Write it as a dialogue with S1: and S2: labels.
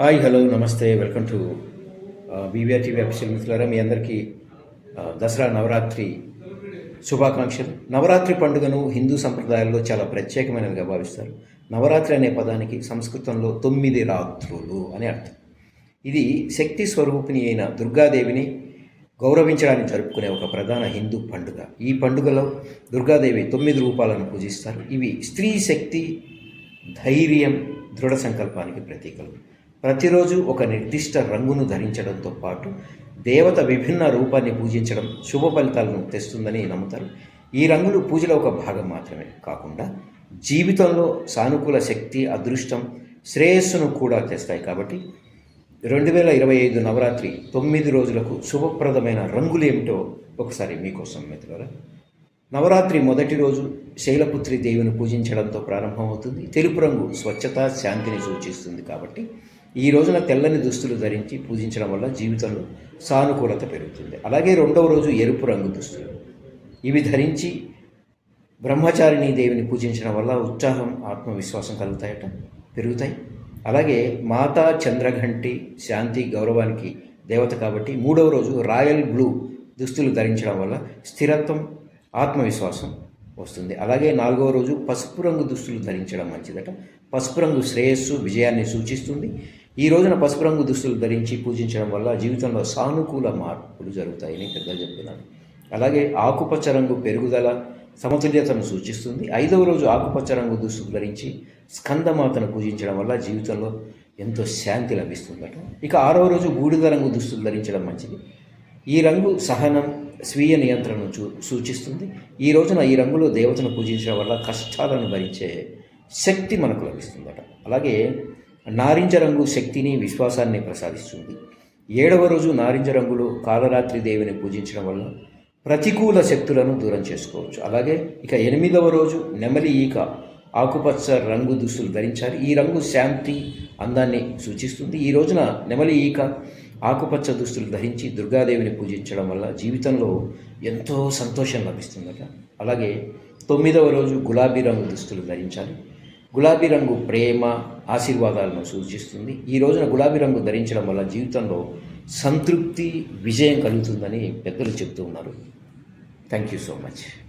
S1: Hi hello నమస్తే welcome to BVR TV official మిత్రులారా మీ అందరికీ uh, దసరా నవరాత్రి శుభాకాంక్షలు. నవరాత్రి పండుగను హిందూ సంప్రదాయాల్లో చాలా ప్రత్యేకమైనదిగా భావిస్తారు. నవరాత్రి అనే పదానికి సంస్కృతంలో తొమ్మిది రాత్రులు అని అర్థం. ఇది శక్తి స్వరూపిణి అయిన దుర్గాదేవిని గౌరవించడానికి జరుపుకునే ఒక ప్రధాన హిందూ పండుగ. ఈ పండుగలో దుర్గాదేవి తొమ్మిది రూపాలను పూజిస్తారు. ఇవి స్త్రీ శక్తి ధైర్యం దృఢ సంకల్పానికి ప్రతీకలు. ప్రతిరోజు ఒక నిర్దిష్ట రంగును ధరించడంతో పాటు దేవత విభిన్న రూపాన్ని పూజించడం శుభ ఫలితాలను తెస్తుందని నమ్ముతారు. ఈ రంగులు పూజలో ఒక భాగం మాత్రమే కాకుండా జీవితంలో సానుకూల శక్తి అదృష్టం శ్రేయస్సును కూడా తెస్తాయి కాబట్టి రెండు వేల ఇరవై ఐదు నవరాత్రి తొమ్మిది రోజులకు శుభప్రదమైన రంగులు ఏమిటో ఒకసారి మీకోసం మిత్రులారా నవరాత్రి మొదటి రోజు శైలపుత్రి దేవిని పూజించడంతో ప్రారంభమవుతుంది. తెలుపు రంగు స్వచ్ఛత శాంతిని సూచిస్తుంది కాబట్టి ఈ రోజున తెల్లని దుస్తులు ధరించి పూజించడం వల్ల జీవితంలో సానుకూలత పెరుగుతుంది. అలాగే రెండవ రోజు ఎరుపు రంగు దుస్తులు. ఇవి ధరించి బ్రహ్మచారిణి దేవిని పూజించడం వల్ల ఉత్సాహం ఆత్మవిశ్వాసం కలుగుతాయట పెరుగుతాయి. అలాగే మాతా చంద్రఘంటి శాంతి గౌరవానికి దేవత కాబట్టి మూడవ రోజు రాయల్ బ్లూ దుస్తులు ధరించడం వల్ల స్థిరత్వం ఆత్మవిశ్వాసం వస్తుంది. అలాగే నాలుగవ రోజు పసుపు రంగు దుస్తులు ధరించడం మంచిదట. పసుపు రంగు శ్రేయస్సు విజయాన్ని సూచిస్తుంది. ఈ రోజున పసుపు రంగు దుస్తులు ధరించి పూజించడం వల్ల జీవితంలో సానుకూల మార్పులు జరుగుతాయని పెద్దలు చెప్తున్నాను అలాగే ఆకుపచ్చ రంగు పెరుగుదల సమతుల్యతను సూచిస్తుంది. ఐదవ రోజు ఆకుపచ్చ రంగు దుస్తులు ధరించి స్కందమాతను పూజించడం వల్ల జీవితంలో ఎంతో శాంతి లభిస్తుందట. ఇక ఆరవ రోజు బూడిద రంగు దుస్తులు ధరించడం మంచిది. ఈ రంగు సహనం స్వీయ నియంత్రణను చూ సూచిస్తుంది. ఈ రోజున ఈ రంగులో దేవతను పూజించడం వల్ల కష్టాలను భరించే శక్తి మనకు లభిస్తుందట. అలాగే నారింజ రంగు శక్తిని విశ్వాసాన్ని ప్రసాదిస్తుంది. ఏడవ రోజు నారింజ రంగులో కాలరాత్రి దేవిని పూజించడం వల్ల ప్రతికూల శక్తులను దూరం చేసుకోవచ్చు. అలాగే ఇక ఎనిమిదవ రోజు నెమలి ఈక ఆకుపచ్చ రంగు దుస్తులు ధరించాలి. ఈ రంగు శాంతి అందాన్ని సూచిస్తుంది. ఈ రోజున నెమలి ఈక ఆకుపచ్చ దుస్తులు ధరించి దుర్గాదేవిని పూజించడం వల్ల జీవితంలో ఎంతో సంతోషం లభిస్తుందట. అలాగే తొమ్మిదవ రోజు గులాబీ రంగు దుస్తులు ధరించాలి. గులాబీ రంగు ప్రేమ ఆశీర్వాదాలను సూచిస్తుంది. ఈ రోజున గులాబీ రంగు ధరించడం వల్ల జీవితంలో సంతృప్తి విజయం కలుగుతుందని పెద్దలు చెప్తూ ఉన్నారు. Thank you so much